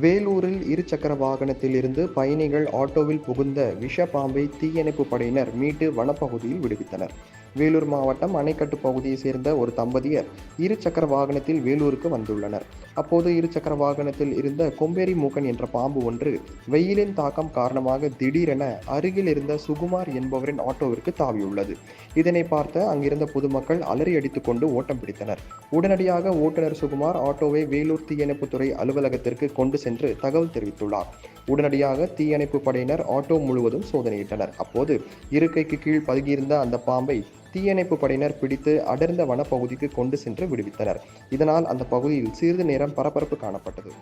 வேலூரில் இருசக்கர வாகனத்தில் இருந்து பயணிகள் ஆட்டோவில் புகுந்த விஷ பாம்பை தீயணைப்பு படையினர் மீட்டு வனப்பகுதியில் விடுவித்தனர். வேலூர் மாவட்டம் அணைக்கட்டு பகுதியைச் சேர்ந்த ஒரு தம்பதியர் இருசக்கர வாகனத்தில் வேலூருக்கு வந்துள்ளனர். அப்போது இருசக்கர வாகனத்தில் இருந்த கொம்பேரி மூக்கன் என்ற பாம்பு ஒன்று வெயிலின் தாக்கம் காரணமாக திடீரென அருகில் இருந்த சுகுமார் என்பவரின் ஆட்டோவிற்கு தாவியுள்ளது. இதனை பார்த்த அங்கிருந்த பொதுமக்கள் அலறி அடித்துக்கொண்டு ஓட்டம் பிடித்தனர். உடனடியாக ஓட்டுநர் சுகுமார் ஆட்டோவை வேலூர் தீயணைப்புத்துறை அலுவலகத்திற்கு கொண்டு சென்று தகவல் தெரிவித்துள்ளார். உடனடியாக தீயணைப்பு படையினர் ஆட்டோ முழுவதும் சோதனையிட்டனர். அப்போது இருக்கைக்கு கீழ் பதுகியிருந்த அந்த பாம்பை தீயணைப்பு படையினர் பிடித்து அடர்ந்த வனப்பகுதிக்கு கொண்டு சென்று விடுவித்தனர். இதனால் அந்த பகுதியில் சிறிது நேரம் பரபரப்பு காணப்பட்டது.